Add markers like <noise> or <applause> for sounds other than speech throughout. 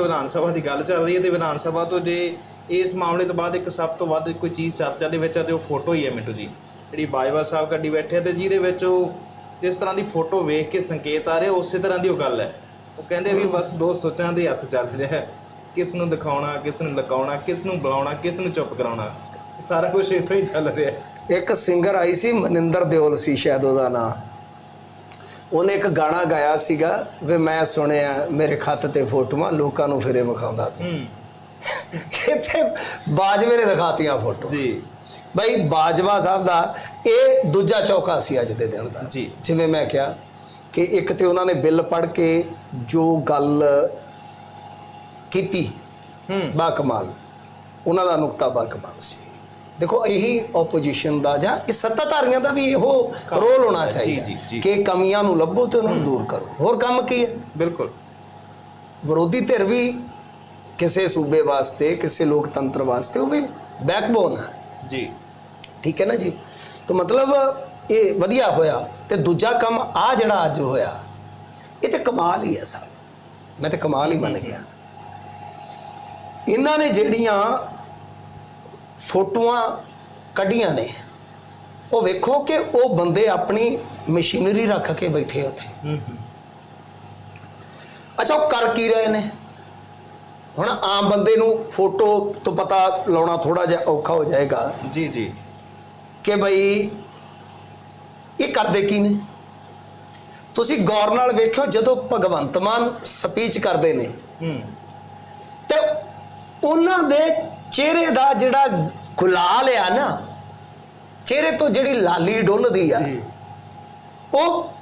ਵਿਧਾਨ ਸਭਾ ਦੀ ਗੱਲ ਚੱਲ ਰਹੀ ਹੈ ਤੇ ਵਿਧਾਨ ਸਭਾ ਤੋਂ ਜੇ ਇਸ ਮਾਮਲੇ ਤੋਂ ਬਾਅਦ ਇੱਕ ਸਭ ਤੋਂ ਵੱਧ ਕੋਈ ਚੀਜ਼ ਚਰਚਾ ਦੇ ਵਿੱਚ ਆ ਤੇ ਉਹ ਫੋਟੋ ਹੀ ਹੈ ਮਿੰਟੂ ਜੀ। ਜਿਹੜੀ ਬਾਜਵਾ ਸਾਹਿਬ ਕੱਢੀ ਬੈਠੇ ਤੇ ਜਿਹਦੇ ਵਿੱਚ ਉਹ ਜਿਸ ਤਰ੍ਹਾਂ ਦੀ ਫੋਟੋ ਵੇਖ ਕੇ ਸੰਕੇਤ ਆ ਰਿਹਾ, ਉਸੇ ਤਰ੍ਹਾਂ ਦੀ ਉਹ ਗੱਲ ਹੈ। ਉਹ ਕਹਿੰਦੇ ਵੀ ਬਸ ਦੋ ਸੋਚਾਂ ਦੇ ਹੱਥ ਚੱਲ ਰਿਹਾ ਹੈ। ਕਿਸ ਨੂੰ ਦਿਖਾਉਣਾ, ਕਿਸ ਨੂੰ ਲਗਾਉਣਾ, ਕਿਸ ਨੂੰ ਬੁਲਾਉਣਾ, ਕਿਸ ਨੂੰ ਚੁੱਪ ਕਰਾਉਣਾ। ਸਾਰਾ ਕੁਝ ਇੱਥੋਂ ਹੀ ਚੱਲ ਰਿਹਾ ਇੱਕ ਸਿੰਗਰ ਆਈ ਸੀ ਮਨਿੰਦਰ ਦਿਓਲ ਸੀ, ਸ਼ਾਇਦ ਉਹਦਾ ਨਾਂ। ਉਹਨੇ ਇੱਕ ਗਾਣਾ ਗਾਇਆ ਸੀਗਾ ਵੀ ਮੈਂ ਸੁਣਿਆ ਮੇਰੇ ਖੱਤ ਤੇ ਫੋਟੋਆਂ ਲੋਕਾਂ ਨੂੰ ਫਿਰੇ ਵਿਖਾਉਂਦਾ ਤੂੰ। ਇੱਥੇ ਬਾਜਵੇ ਨੇ ਦਿਖਾਤੀਆਂ ਫੋਟੋ ਜੀ। ਬਈ ਬਾਜਵਾ ਸਾਹਿਬ ਦਾ ਇਹ ਦੂਜਾ ਚੌਕਾ ਸੀ ਅੱਜ ਦੇ ਦਿਨ ਦਾ। ਜੀ। ਜਿਵੇਂ ਮੈਂ ਕਿਹਾ ਕਿ ਇੱਕ ਤੇ ਉਹਨਾਂ ਨੇ ਬਿੱਲ ਪੜ੍ਹ ਕੇ ਜੋ ਗੱਲ ਕੀਤੀ ਹੂੰ। ਬਾ ਕਮਾਲ। ਉਹਨਾਂ ਦਾ ਨੁਕਤਾ ਬਾ ਕਮਾਲ ਸੀ। ਦੇਖੋ ਇਹੀ ਆਪੋਜੀਸ਼ਨ ਦਾ ਜਾਂ ਇਹ ਸੱਤਾਧਾਰੀਆਂ ਦਾ ਵੀ ਇਹੋ ਰੋਲ ਹੋਣਾ ਚਾਹੀਦਾ। ਕਿ ਕਮੀਆਂ ਨੂੰ ਲੱਭੋ ਤੇ ਉਹਨਾਂ ਨੂੰ ਦੂਰ ਕਰੋ। ਹੋਰ ਕੰਮ ਕੀ ਹੈ? ਬਿਲਕੁਲ। ਵਿਰੋਧੀ ਧਿਰ ਵੀ ਕਿਸੇ ਸੂਬੇ ਵਾਸਤੇ ਕਿਸੇ ਲੋਕਤੰਤਰ ਵਾਸਤੇ ਉਹ ਵੀ ਬੈਕਬੋਨ ਹੈ ਜੀ। ਠੀਕ ਹੈ ਨਾ ਜੀ? ਤਾਂ ਮਤਲਬ ਇਹ ਵਧੀਆ ਹੋਇਆ ਤੇ ਦੂਜਾ ਕੰਮ ਆ ਜਿਹੜਾ ਅੱਜ ਹੋਇਆ ਇਹ ਤੇ ਕਮਾਲ ਹੀ ਹੈ ਸਰ ਮੈਂ ਤੇ ਕਮਾਲ ਹੀ ਮੰਨ ਗਿਆ। ਇਹਨਾਂ ਨੇ ਜਿਹੜੀਆਂ ਫੋਟੋਆਂ ਕੱਢੀਆਂ ਨੇ। ਉਹ ਵੇਖੋ ਕਿ ਉਹ ਬੰਦੇ ਆਪਣੀ ਮਸ਼ੀਨਰੀ ਰੱਖ ਕੇ ਬੈਠੇ ਉੱਥੇ। ਅੱਛਾ ਉਹ ਕਰ ਕੀ ਰਹੇ ਨੇ? ਹੁਣ ਆਮ ਬੰਦੇ ਨੂੰ ਫੋਟੋ ਤੋਂ ਪਤਾ ਲਾਉਣਾ ਥੋੜਾ ਜਿਹਾ ਔਖਾ ਹੋ ਜਾਏਗਾ। ਜੀ ਜੀ। ਕਿ ਭਈ ਇਹ ਕਰਦੇ ਕੀ ਨੇ? ਤੁਸੀਂ ਗੌਰ ਨਾਲ ਵੇਖਿਓ ਜਦੋਂ ਭਗਵੰਤ ਮਾਨ ਸਪੀਚ ਕਰਦੇ ਨੇ ਹੂੰ। ਤੇ ਉਹਨਾਂ ਦੇ ਚਿਹਰੇ ਦਾ ਜਿਹੜਾ ਗੁਲਾਲ ਆ ਨਾ ਚਿਹਰੇ ਤੋਂ ਜਿਹੜੀ ਲਾਲੀ ਡੁੱਲਦੀ ਆ ਉਹ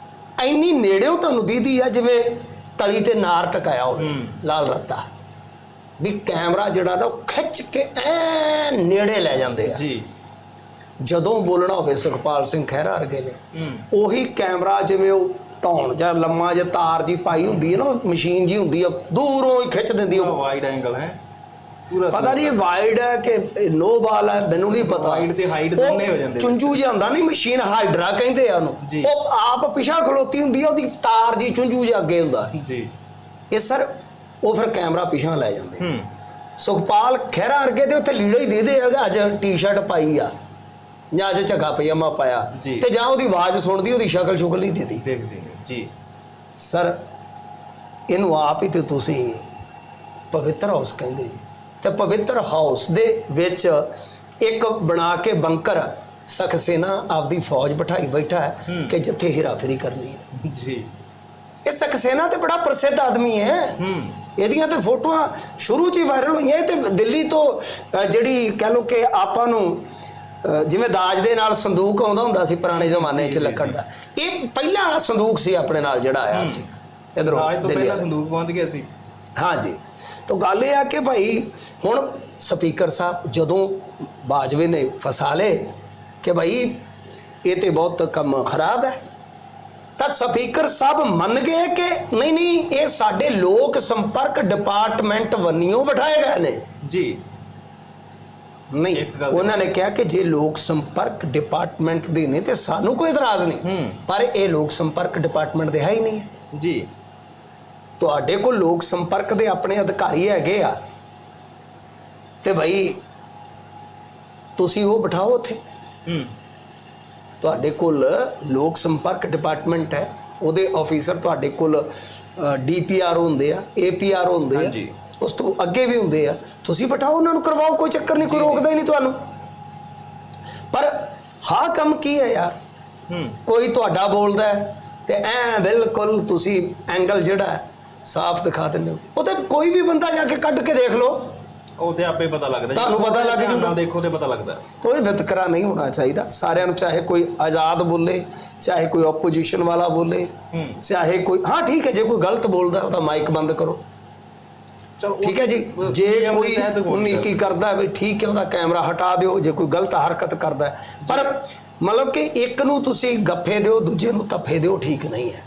ਐਨੀ ਨੇੜਿਓਂ ਤੁਹਾਨੂੰ ਦੀਦੀ ਆ ਜਿਵੇਂ ਤਲੀ ਤੇ ਨਾਰ ਟਕਾਇਆ ਹੋਵੇ। ਲਾਲ ਰੱਤਾ। ਵੀ ਕੈਮਰਾ ਜਿਹੜਾ ਨਾ ਉਹ ਖਿੱਚ ਕੇ ਐ ਨੇੜੇ ਲੈ ਜਾਂਦੇ ਆ। ਜੀ। ਜਦੋਂ ਬੋਲਣਾ ਹੋਵੇ ਸੁਖਪਾਲ ਸਿੰਘ ਖਹਿਰਾ ਵਰਗੇ ਨੇ ਉਹੀ ਕੈਮਰਾ ਜਿਵੇਂ ਉਹ ਧੌਣ ਜਾਂ ਲੰਮਾ ਜਿਹਾ ਤਾਰ ਜੀ ਪਾਈ ਹੁੰਦੀ ਹੈ ਨਾ ਮਸ਼ੀਨ ਜੀ ਹੁੰਦੀ ਆ ਦੂਰੋਂ ਹੀ ਖਿੱਚ ਦਿੰਦੀ ਉਹ। ਵਾਈਡ ਐਂਗਲ ਹੈ। ਪੂਰਾ ਪਤਾ ਨਹੀਂ ਵਾਈਡ ਹੈ ਕਿ ਨੋ ਬਾਲ ਹੈ ਮੈਨੂੰ ਨਹੀਂ ਪਤਾ। Wide ਤੇ ਉਹ ਦੋਨੇ ਹੋ ਜਾਂਦੇ ਚੁੰਝੂ ਜਿਹਾ ਹੁੰਦਾ ਨਹੀਂ ਮਸ਼ੀਨ ਹਾਈਡਰਾ ਕਹਿੰਦੇ ਆ ਉਹਨੂੰ। ਉਹ ਆਪ ਪਿਛਾ ਖਲੋਤੀ ਹੁੰਦੀ ਆ ਉਹਦੀ ਤਾਰ ਜੀ ਚੁੰਝੂ ਜਿਹਾ ਅੱਗੇ ਹੁੰਦਾ। ਜੀ। ਇਹ ਸਰ ਉਹ ਫਿਰ ਕੈਮਰਾ ਪਿਛਾ ਲੈ ਜਾਂਦੇ। ਹੂੰ। ਸੁਖਪਾਲ ਖਹਿਰਾ ਵਰਗੇ ਤੇ ਉੱਥੇ ਲੀੜਾ ਹੀ ਦੇ ਦੇ ਹੈਗਾ ਅੱਜ ਟੀ-ਸ਼ਰਟ ਪਾਈ ਆ। ਜਾਂ ਅੱਜ ਝੱਗਾ ਪਜਾਮਾ ਪਾਇਆ। ਤੇ ਜਾਂ ਉਹਦੀ ਆਵਾਜ਼ ਸੁਣਦੀ ਉਹਦੀ ਸ਼ਕਲ ਸ਼ੁਕਲ ਨਹੀਂ ਦੇਦੀ। ਦੇਖਦੇ ਜੀ। ਸਰ ਇਹਨੂੰ ਆਪ ਹੀ ਤੇ ਤੁਸੀਂ ਪਵਿੱਤਰ ਹਾਊਸ ਕਹਿੰਦੇ ਜੀ। ਤੇ ਪਵਿੱਤਰ ਹਾਊਸ ਦੇ ਵਿੱਚ ਇੱਕ ਬਣਾ ਕੇ ਬੰਕਰ ਸਖਸੇਨਾ ਆਪਦੀ ਫੌਜ ਬਿਠਾਈ ਬੈਠਾ ਹੈ ਹੂੰ। ਕਿ ਜਿੱਥੇ ਹੀਰਾਫੇਰੀ ਕਰਨੀ ਹੈ। ਜੀ। ਇਹ ਸਕਸੇਨਾ ਤੇ ਬੜਾ ਪ੍ਰਸਿੱਧ ਆਦਮੀ ਹੈ। ਹੂੰ। ਇਹਦੀਆਂ ਤੇ ਫੋਟੋਆਂ ਸ਼ੁਰੂ ਚ ਹੀ ਵਾਇਰਲ ਹੋਈਆਂ ਤੇ ਦਿੱਲੀ ਤੋਂ ਜਿਹੜੀ ਕਹ ਲੋ ਕਿ ਆਪਾਂ ਨੂੰ ਜਿਵੇਂ ਦਾਜ ਦੇ ਨਾਲ ਸੰਦੂਕ ਆਉਂਦਾ ਹੁੰਦਾ ਸੀ ਪੁਰਾਣੇ ਜ਼ਮਾਨੇ 'ਚ ਲੱਕੜ ਦਾ। ਇਹ ਪਹਿਲਾ ਸੰਦੂਕ ਸੀ ਆਪਣੇ ਨਾਲ ਜਿਹੜਾ ਆਇਆ ਸੀ। ਇਧਰੋਂ ਅੱਜ ਤੋਂ ਪਹਿਲਾਂ ਸੰਦੂਕ ਪਹੁੰਚ ਗਿਆ ਸੀ। ਹਾਂਜੀ ਤਾਂ ਗੱਲ ਇਹ ਆ ਕਿ ਭਾਈ ਹੁਣ ਸਪੀਕਰ ਸਾਹਿਬ ਜਦੋਂ ਬਾਜਵੇ ਨੇ ਫਸਾ ਲਏ ਕਿ ਭਾਈ ਇਹ ਤੇ ਬਹੁਤ ਕੰਮ ਖਰਾਬ ਹੈ ਤਾਂ ਸਪੀਕਰ ਸਾਹਿਬ ਮੰਨ ਗਏ ਕਿ ਨਹੀਂ ਨਹੀਂ ਇਹ ਸਾਡੇ ਲੋਕ ਸੰਪਰਕ ਡਿਪਾਰਟਮੈਂਟ ਵੰਨਿਓ ਬਿਠਾਏ ਗਏ ਨੇ। ਜੀ। ਨਹੀਂ ਉਹਨਾਂ ਨੇ ਕਿਹਾ ਕਿ ਜੇ ਲੋਕ ਸੰਪਰਕ ਡਿਪਾਰਟਮੈਂਟ ਦੇ ਨੇ ਤੇ ਸਾਨੂੰ ਕੋਈ ਇਤਰਾਜ਼ ਨਹੀਂ। ਪਰ ਇਹ ਲੋਕ ਸੰਪਰਕ ਡਿਪਾਰਟਮੈਂਟ ਦੇ ਹੈ ਹੀ ਨਹੀਂ। ਜੀ। ਤੁਹਾਡੇ ਕੋਲ ਲੋਕ ਸੰਪਰਕ ਦੇ ਆਪਣੇ ਅਧਿਕਾਰੀ ਹੈਗੇ ਆ। ਤੇ ਭਾਈ ਤੁਸੀਂ ਉਹ ਬਿਠਾਓ ਉੱਥੇ। ਹੂੰ। ਤੁਹਾਡੇ ਕੋਲ ਲੋਕ ਸੰਪਰਕ ਡਿਪਾਰਟਮੈਂਟ ਹੈ। ਉਹਦੇ ਆਫੀਸਰ ਤੁਹਾਡੇ ਕੋਲ ਡੀਪੀਆਰ ਹੁੰਦੇ ਆ ਏਪੀਆਰ ਹੁੰਦੇ ਆ। ਹਾਂਜੀ। ਉਸ ਤੋਂ ਅੱਗੇ ਵੀ ਹੁੰਦੇ ਆ। ਤੁਸੀਂ ਬਿਠਾਓ ਉਹਨਾਂ ਨੂੰ ਕਰਵਾਓ ਕੋਈ ਚੱਕਰ ਨਹੀਂ ਕੋਈ ਰੋਕਦਾ ਹੀ ਨਹੀਂ ਤੁਹਾਨੂੰ। ਪਰ ਹਾਂ ਕੰਮ ਕੀ ਹੈ ਯਾਰ? ਹੂੰ। ਕੋਈ ਤੁਹਾਡਾ ਬੋਲਦਾ ਹੈ ਤੇ ਐ ਬਿਲਕੁਲ ਤੁਸੀਂ ਐਂਗਲ ਜਿਹੜਾ ਹੈ, ਸਾਫ਼ ਦਿਖਾ ਦਿੰਦੇ ਹੋ। ਉਹ ਤੇ ਕੋਈ ਵੀ ਬੰਦਾ ਜਾ ਕੇ ਕੱਢ ਕੇ ਦੇਖ ਲਓ। ਉਹ ਤੇ ਆਪੇ ਪਤਾ ਲੱਗਦਾ ਤੁਹਾਨੂੰ ਪਤਾ ਲੱਗ ਧਿਆਨ ਨਾਲ। ਦੇਖੋ ਤੇ ਪਤਾ ਲੱਗਦਾ। ਕੋਈ ਵਿਤਕਰਾ ਨਹੀਂ ਹੋਣਾ ਚਾਹੀਦਾ। ਸਾਰਿਆਂ ਨੂੰ ਚਾਹੇ ਕੋਈ ਆਜ਼ਾਦ ਬੋਲੇ ਚਾਹੇ ਕੋਈ ਆਪੋਜੀਸ਼ਨ ਵਾਲਾ ਬੋਲੇ ਹੂੰ। ਚਾਹੇ ਕੋਈ ਹਾਂ ਠੀਕ ਹੈ ਜੇ ਕੋਈ ਗਲਤ ਬੋਲਦਾ ਉਹਦਾ ਮਾਈਕ ਬੰਦ ਕਰੋ। ਚਲੋ ਠੀਕ ਹੈ ਜੀ? ਜੇ ਕੋਈ ਉਨੀ ਕੀ ਕਰਦਾ ਹੈ ਵੀ ਠੀਕ ਹੈ ਉਹਦਾ ਕੈਮਰਾ ਹਟਾ ਦਿਓ ਜੇ ਕੋਈ ਗਲਤ ਹਰਕਤ ਕਰਦਾ ਹੈ। ਪਰ ਮਤਲਬ ਕਿ ਇੱਕ ਨੂੰ ਤੁਸੀਂ ਗੱਫੇ ਦਿਓ ਦੂਜੇ ਨੂੰ ਤੱਫੇ ਦਿਓ ਠੀਕ ਨਹੀਂ ਹੈ।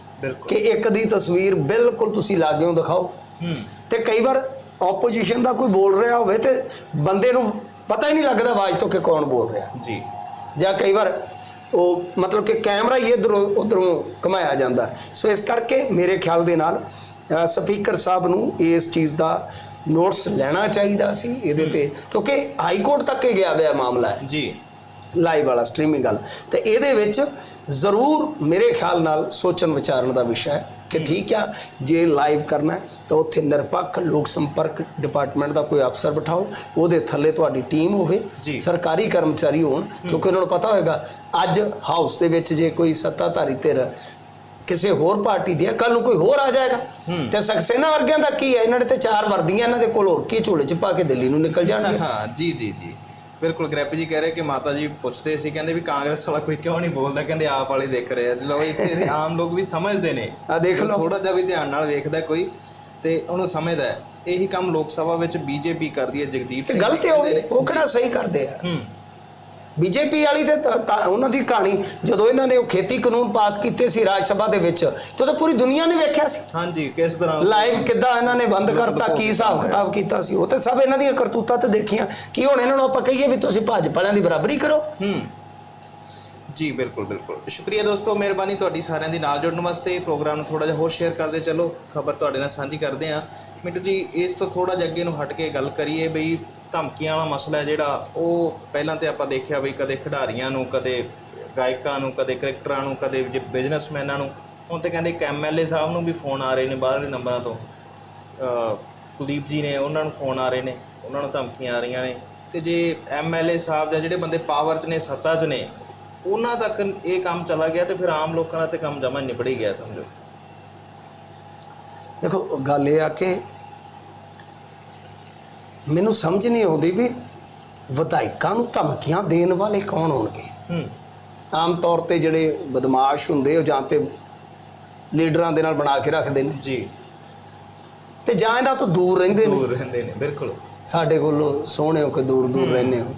ਕਿ ਇੱਕ ਦੀ ਤਸਵੀਰ ਬਿਲਕੁਲ ਤੁਸੀਂ ਲਾਗਿਓ ਦਿਖਾਓ। ਤੇ ਕਈ ਵਾਰ ਆਪੋਜੀਸ਼ਨ ਦਾ ਕੋਈ ਬੋਲ ਰਿਹਾ ਹੋਵੇ ਤੇ ਬੰਦੇ ਨੂੰ ਪਤਾ ਹੀ ਨਹੀਂ ਲੱਗਦਾ ਆਵਾਜ਼ ਤੋਂ ਕਿ ਕੌਣ ਬੋਲ ਰਿਹਾ। ਜੀ। ਜਾਂ ਕਈ ਵਾਰ ਉਹ ਮਤਲਬ ਕਿ ਕੈਮਰਾ ਹੀ ਇਧਰੋਂ ਉਧਰੋਂ ਘੁਮਾਇਆ ਜਾਂਦਾ। ਸੋ ਇਸ ਕਰਕੇ ਮੇਰੇ ਖਿਆਲ ਦੇ ਨਾਲ ਸਪੀਕਰ ਸਾਹਿਬ ਨੂੰ ਇਸ ਚੀਜ਼ ਦਾ ਨੋਟਸ ਲੈਣਾ ਚਾਹੀਦਾ ਸੀ ਇਹਦੇ ਤੇ। ਕਿਉਂਕਿ ਹਾਈ ਕੋਰਟ ਤੱਕ ਇਹ ਗਿਆ ਹੋਇਆ ਮਾਮਲਾ ਹੈ। ਜੀ। ਲਾਈਵ ਵਾਲਾ ਸਟ੍ਰੀਮਿੰਗ ਵਾਲਾ। ਤੇ ਇਹਦੇ ਵਿੱਚ ਜ਼ਰੂਰ ਮੇਰੇ ਖਿਆਲ ਨਾਲ ਸੋਚਣ ਵਿਚਾਰਨ ਦਾ ਵਿਸ਼ਾ ਹੈ ਕਿ ਠੀਕ ਆ ਜੇ ਲਾਈਵ ਕਰਨਾ ਤਾਂ ਉੱਥੇ ਨਿਰਪੱਖ ਲੋਕ ਸੰਪਰਕ ਡਿਪਾਰਟਮੈਂਟ ਦਾ ਕੋਈ ਅਫਸਰ ਬਿਠਾਓ ਉਹਦੇ ਥੱਲੇ ਤੁਹਾਡੀ ਟੀਮ ਹੋਵੇ। ਸਰਕਾਰੀ ਕਰਮਚਾਰੀ ਹੋਣ ਕਿਉਂਕਿ ਉਹਨਾਂ ਨੂੰ ਪਤਾ ਹੋਏਗਾ ਅੱਜ ਹਾਊਸ ਦੇ ਵਿੱਚ ਜੇ ਕੋਈ ਸੱਤਾਧਾਰੀ ਧਿਰ ਕਿਸੇ ਹੋਰ ਪਾਰਟੀ ਦੀ ਹੈ ਕੱਲ ਨੂੰ ਕੋਈ ਹੋਰ ਆ ਜਾਏਗਾ। ਤੇ ਸਕਸੇਨਾ ਵਰਗਿਆਂ ਦਾ ਕੀ ਹੈ? ਇਹਨਾਂ ਨੇ ਤੇ ਚਾਰ ਵਰਦੀਆਂ ਇਹਨਾਂ ਦੇ ਕੋਲ ਹੋਰ ਕੀ ਝੋਲੇ 'ਚ ਪਾ ਕੇ ਦਿੱਲੀ ਨੂੰ ਨਿਕਲ ਜਾਣਗੇ? ਹਾਂ ਜੀ ਜੀ ਜੀ। ਬਿਲਕੁਲ ਗ੍ਰੈਪ ਜੀ ਕਹਿ ਰਹੇ ਕਿ ਮਾਤਾ ਜੀ ਪੁੱਛਦੇ ਸੀ ਕਹਿੰਦੇ ਵੀ ਕਾਂਗਰਸ ਵਾਲਾ ਕੋਈ ਕਿਉਂ ਨਹੀਂ ਬੋਲਦਾ ਕਹਿੰਦੇ ਆਪ ਵਾਲੇ ਦੇਖ ਰਹੇ ਆ। ਲੋ ਇੱਥੇ ਦੇ <laughs> ਆਮ ਲੋਕ ਵੀ ਸਮਝਦੇ ਨੇ। ਆ ਦੇਖ ਲਓ। ਥੋੜਾ ਜਿਹਾ ਵੀ ਧਿਆਨ ਨਾਲ ਵੇਖਦਾ ਕੋਈ ਤੇ ਉਹਨੂੰ ਸਮਝਦਾ। ਇਹੀ ਕੰਮ ਲੋਕ ਸਭਾ ਵਿੱਚ ਬੀਜੇਪੀ ਕਰਦੀ ਹੈ ਜਗਦੀਪ ਸਿੰਘ ਗਲਤ ਹੈ ਉਹ ਕਿਹੜਾ ਸਹੀ ਕਰਦੇ ਆ। ਹੂੰ। ਬੀਜੇਪੀ ਵਾਲੀ ਤੇ ਤਾਂ- ਤਾਂ ਉਹਨਾਂ ਦੀ ਕਹਾਣੀ ਜਦੋਂ ਇਹਨਾਂ ਨੇ ਉਹ ਖੇਤੀ ਕਾਨੂੰਨ ਪਾਸ ਕੀਤੇ ਸੀ ਰਾਜ ਸਭਾ ਦੇ ਵਿੱਚ ਤਾਂ ਪੂਰੀ ਦੁਨੀਆ ਨੇ ਵੇਖਿਆ ਸੀ। ਹਾਂਜੀ ਕਿਸ ਤਰ੍ਹਾਂ ਲਾਈਵ ਕਿੱਦਾਂ ਇਹਨਾਂ ਨੇ ਬੰਦ ਕਰਤਾ ਕੀ ਹਿਸਾਬ ਕਿਤਾਬ ਕੀਤਾ ਸੀ ਉਹ ਤੇ ਸਭ ਇਹਨਾਂ ਦੀਆਂ ਕਰਤੂਤਾਂ ਤੇ ਦੇਖੀਆਂ। ਕੀ ਹੁਣ ਇਹਨਾਂ ਨੂੰ ਆਪਾਂ ਕਹੀਏ ਵੀ ਤੁਸੀਂ ਭਾਜਪਾ ਵਾਲਿਆਂ ਦੀ ਬਰਾਬਰੀ ਕਰੋ? ਹੂੰ। ਜੀ ਬਿਲਕੁਲ ਬਿਲਕੁਲ। ਸ਼ੁਕਰੀਆ ਦੋਸਤੋ ਮਿਹਰਬਾਨੀ ਤੁਹਾਡੀ ਸਾਰਿਆਂ ਦੀ ਨਾਲ ਜੁੜਨ ਵਾਸਤੇ। ਪ੍ਰੋਗਰਾਮ ਨੂੰ ਥੋੜਾ ਜਿਹਾ ਹੋਰ ਸ਼ੇਅਰ ਕਰਦੇ ਚਲੋ ਖਬਰ ਤੁਹਾਡੇ ਨਾਲ ਸਾਂਝੀ ਕਰਦੇ ਆ ਮਿੰਟੂ ਜੀ ਇਸ ਤੋਂ ਥੋੜਾ ਜਿਹਾ ਅੱਗੇ ਨੂੰ ਹਟ ਕੇ ਗੱਲ ਕਰੀਏ ਬਈ ਧਮਕੀਆਂ ਵਾਲਾ ਮਸਲਾ ਹੈ ਜਿਹੜਾ, ਉਹ ਪਹਿਲਾਂ ਤੇ ਆਪਾਂ ਦੇਖਿਆ ਵੀ ਕਦੇ ਖਿਡਾਰੀਆਂ ਨੂੰ, ਕਦੇ ਗਾਇਕਾਂ ਨੂੰ, ਕਦੇ ਕ੍ਰਿਕਟਰਾਂ ਨੂੰ, ਕਦੇ ਬਿਜ਼ਨਸਮੈਨਾਂ ਨੂੰ, ਹੁਣ ਤੇ ਕਹਿੰਦੇ ਇੱਕ ਐਮਐਲਏ ਸਾਹਿਬ ਨੂੰ ਵੀ ਫੋਨ ਆ ਰਹੇ ਨੇ ਬਾਹਰਲੇ ਨੰਬਰਾਂ ਤੋਂ। ਕੁਲਦੀਪ ਜੀ ਨੇ, ਉਹਨਾਂ ਨੂੰ ਫੋਨ ਆ ਰਹੇ ਨੇ, ਉਹਨਾਂ ਨੂੰ ਧਮਕੀਆਂ ਆ ਰਹੀਆਂ ਨੇ। ਤੇ ਜੇ ਐਮਐਲਏ ਸਾਹਿਬ ਜਾਂ ਜਿਹੜੇ ਬੰਦੇ ਪਾਵਰ 'ਚ ਨੇ, ਸੱਤਾ 'ਚ ਨੇ, ਉਹਨਾਂ ਤੱਕ ਇਹ ਕੰਮ ਚਲਾ ਗਿਆ ਤੇ ਫਿਰ ਆਮ ਲੋਕਾਂ ਦਾ ਤੇ ਕੰਮ ਜਮਾ ਨਿਬੜ ਹੀ ਗਿਆ, ਸਮਝੋ। ਦੇਖੋ, ਗੱਲ ਇਹ ਆ ਕਿ ਮੈਨੂੰ ਸਮਝ ਨਹੀਂ ਆਉਂਦੀ ਵੀ ਵਿਧਾਇਕਾਂ ਨੂੰ ਧਮਕੀਆਂ ਦੇਣ ਵਾਲੇ ਕੌਣ ਹੋਣਗੇ? ਹੂੰ। ਆਮ ਤੌਰ ਤੇ ਜਿਹੜੇ ਬਦਮਾਸ਼ ਹੁੰਦੇ ਉਹ ਜਾਂ ਤੇ ਲੀਡਰਾਂ ਦੇ ਨਾਲ ਬਣਾ ਕੇ ਰੱਖਦੇ ਨੇ। ਜੀ। ਤੇ ਜਾਂ ਇਹਨਾਂ ਤੋਂ ਦੂਰ ਰਹਿੰਦੇ ਨੇ। ਦੂਰ ਰਹਿੰਦੇ ਨੇ ਬਿਲਕੁਲ। ਸਾਡੇ ਕੋਲੋਂ ਸੋਹਣੇ ਹੋ ਕੇ ਦੂਰ ਦੂਰ ਰਹਿੰਦੇ ਹੋ।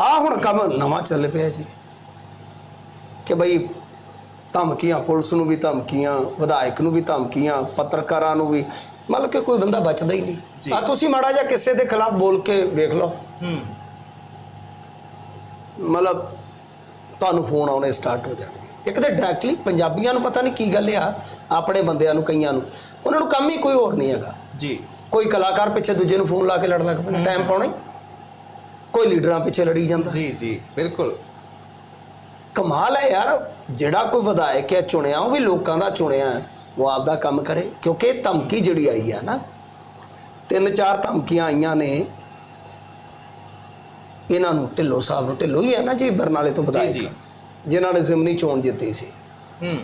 ਆ ਹੁਣ ਕੰਮ ਨਵਾਂ ਚੱਲ ਪਿਆ ਜੀ। ਕਿ ਬਈ ਧਮਕੀਆਂ ਪੁਲਿਸ ਨੂੰ ਵੀ ਧਮਕੀਆਂ ਵਿਧਾਇਕ ਨੂੰ ਵੀ ਧਮਕੀਆਂ ਪੱਤਰਕਾਰਾਂ ਨੂੰ ਵੀ ਮਤਲਬ ਕਿ ਕੋਈ ਬੰਦਾ ਬਚਦਾ ਹੀ। ਨਹੀਂ। ਆ ਤੁਸੀਂ ਮਾੜਾ ਜਿਹਾ ਕਿਸੇ ਦੇ ਖਿਲਾਫ ਬੋਲ ਕੇ ਵੇਖ ਲਓ। ਹੂੰ। ਮਤਲਬ ਤੁਹਾਨੂੰ ਫੋਨ ਆਉਣੇ ਸਟਾਰਟ ਹੋ ਜਾਣਗੇ। ਇੱਕ ਤਾਂ ਡਾਇਰੈਕਟਲੀ ਪੰਜਾਬੀਆਂ ਨੂੰ ਪਤਾ ਨਹੀਂ ਕੀ ਗੱਲ ਆ ਆਪਣੇ ਬੰਦਿਆਂ ਨੂੰ ਕਈਆਂ ਨੂੰ। ਉਹਨਾਂ ਨੂੰ ਕੰਮ ਹੀ ਕੋਈ ਹੋਰ ਨਹੀਂ ਹੈਗਾ। ਜੀ। ਕੋਈ ਕਲਾਕਾਰ ਪਿੱਛੇ ਦੂਜੇ ਨੂੰ ਫੋਨ ਲਾ ਕੇ ਲੜਨ ਲੱਗ ਪੈਂਦਾ। ਟਾਈਮ ਪਾਉਣਾ ਹੀ। ਕੋਈ ਲੀਡਰਾਂ ਪਿੱਛੇ ਲੜੀ ਜਾਂਦਾ। ਜੀ ਜੀ। ਬਿਲਕੁਲ। ਕਮਾਲ ਹੈ ਯਾਰ। ਜਿਹੜਾ ਕੋਈ ਵਿਧਾਇਕ ਹੈ ਚੁਣਿਆ ਉਹ ਵੀ ਲੋਕਾਂ ਦਾ ਚੁਣਿਆ ਹੈ, ਉਹ ਆਪਦਾ ਕੰਮ ਕਰੇ ਕਿਉਂਕਿ ਧਮਕੀ ਜਿਹੜੀ ਆਈ ਆ ਨਾ ਤਿੰਨ ਚਾਰ ਧਮਕੀਆਂ ਆਈਆਂ ਨੇ ਇਹਨਾਂ ਨੂੰ ਢਿੱਲੋਂ ਸਾਹਿਬ ਨੂੰ ਢਿੱਲੋਂ ਹੀ ਹੈ ਨਾ ਜੀ ਬਰਨਾਲੇ ਤੋਂ ਵਿਧਾਇਕ ਜੀ। ਜਿਨ੍ਹਾਂ ਨੇ ਜ਼ਿਮਨੀ ਚੋਣ ਜਿੱਤੀ ਸੀ। ਹੂੰ।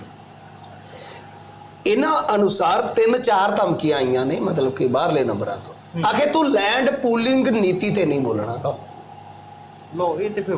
ਇਹਨਾਂ ਅਨੁਸਾਰ ਤਿੰਨ ਚਾਰ ਧਮਕੀਆਂ ਆਈਆਂ ਨੇ ਮਤਲਬ ਕਿ ਬਾਹਰਲੇ ਨੰਬਰਾਂ ਤੋਂ। ਆਖੇ ਤੂੰ ਲੈਂਡ ਪੂਲਿੰਗ ਨੀਤੀ ਤੇ ਨਹੀਂ ਬੋਲਣਾ ਲੋ ਇਹ ਤੇ ਫਿਰ